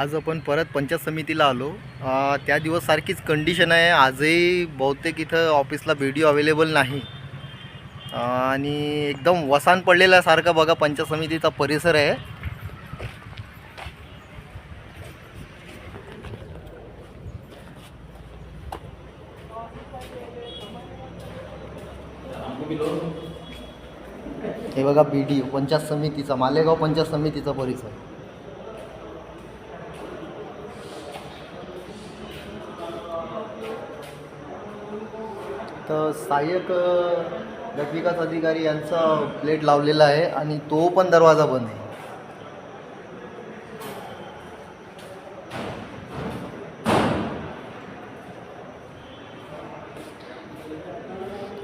आज आपण परत पंचायत समितीला आलो. त्या दिवससारखीच कंडिशन आहे. आजही बहुतेक इथं ऑफिसला व्हिडिओ अवेलेबल नाही. आणि एकदम वसान पडलेला सारखं बघा पंचायत समितीचा परिसर आहे. हे बघा बी डी पंचायत समितीचा मालेगाव पंचायत समितीचा परिसर. तर सहाय्यक गटविकास अधिकारी यांचा प्लेट लावलेला आहे आणि तो पण दरवाजा बंद आहे.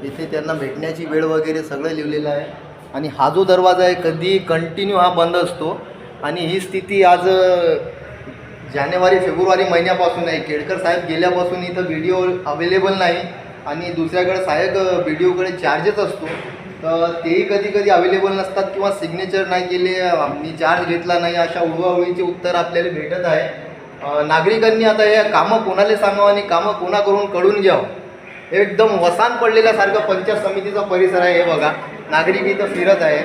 इथे त्यांना भेटण्याची वेळ वगैरे सगळं लिहिलेलं आहे. आणि हा जो दरवाजा आहे कधी कंटिन्यू हा बंद असतो. आणि ही स्थिती आज जानेवारी फेब्रुवारी महिन्यापासून आहे. केळकर साहेब गेल्यापासून इथं व्हिडिओ अवेलेबल नाही. आणि दुसऱ्याकडे सहाय्यक व्हिडिओकडे चार्जेस असतो. तर तेही कधी कधी अवेलेबल नसतात किंवा सिग्नेचर नाही केले मी चार्ज घेतला नाही अशा उळवाउळीचे उत्तर आपल्याला भेटत आहे. नागरिकांनी आता हे कामं कोणाला सांगावं आणि कामं कोणाकडून कळून घ्यावं? एकदम वसान पडलेल्यासारखं पंचायत समितीचा परिसर आहे हे बघा. नागरिक इथं फिरत आहे.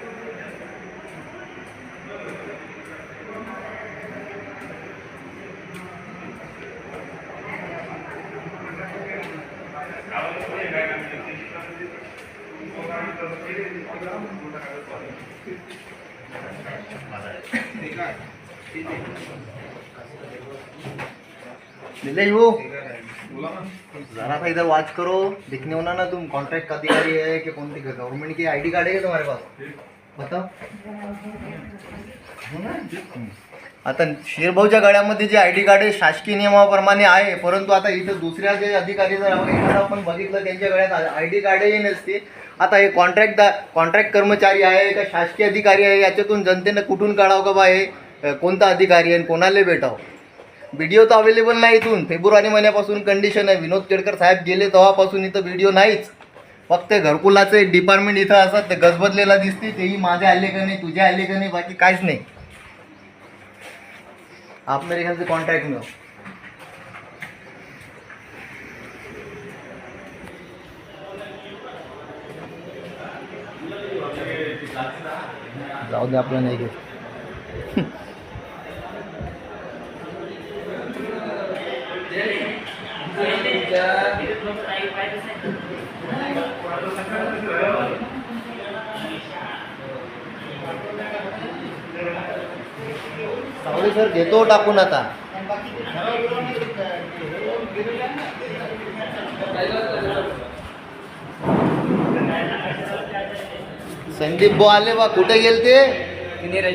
निलेश वो जरा सा इधर वॉच करो. दिखने होना ना तुम कॉन्ट्रैक्ट का अधिकारी है कि कौन सी गवर्नमेंट की आईडी कार्ड है तुम्हारे पास? बताओ। हो आता शेरभाऊच्या गाड्यामध्ये जे आय डी कार्ड आहे शासकीय नियमाप्रमाणे आहे परंतु आता इथं दुसऱ्या जे अधिकारी जर आपण आपण बघितलं त्यांच्या गळ्यात आय डी कार्डही नसते. आता हे कॉन्ट्रॅक्ट कॉन्ट्रॅक्ट कर्मचारी आहे का शासकीय अधिकारी आहे? याच्यातून जनतेनं कुठून काढावं का बा हे? कोणता अधिकारी आहे आणि कोणाला भेटावं? व्हिडिओ तर अवेलेबल नाही इथून. फेब्रुवारी महिन्यापासून कंडिशन आहे. विनोद केडकर साहेब गेले तेव्हापासून इथं व्हिडिओ नाहीच. फक्त घरकुलाचं एक डिपार्टमेंट इथं असं ते गजबजलेला दिसते. तेही माझे आले का नाही तुझे आले का नाही बाकी काहीच नाही. आप मेरे ख्याल से में हो जाऊ दे आपलं नाही घेत सावळे सर घेतो टाकून आता। संदीप बो आले बा. कुठे गेलते?